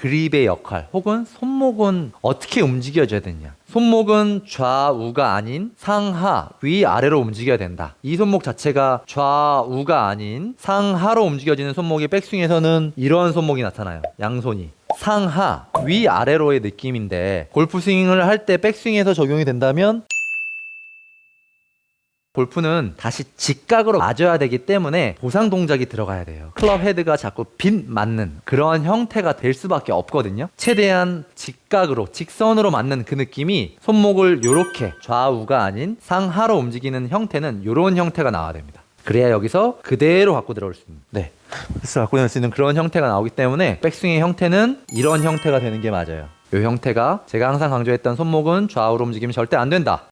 그립의 역할 혹은 손목은 어떻게 움직여줘야 되냐. 손목은 좌우가 아닌 상하, 위아래로 움직여야 된다. 이 손목 자체가 좌우가 아닌 상하로 움직여지는 손목이 백스윙에서는 이런 손목이 나타나요. 양손이. 상하, 위아래로의 느낌인데 골프 스윙을 할 때 백스윙에서 적용이 된다면 골프는 다시 직각으로 맞아야 되기 때문에 보상 동작이 들어가야 돼요. 클럽 헤드가 자꾸 빗 맞는 그런 형태가 될 수밖에 없거든요. 최대한 직각으로 직선으로 맞는 그 느낌이 손목을 이렇게 좌우가 아닌 상하로 움직이는 형태는 이런 형태가 나와야 됩니다. 그래야 여기서 그대로 갖고 들어올 수 있는. 네. 그래서 갖고 들어올 수 있는 그런 형태가 나오기 때문에 백스윙의 형태는 이런 형태가 되는 게 맞아요. 이 형태가 제가 항상 강조했던 손목은 좌우로 움직이면 절대 안 된다.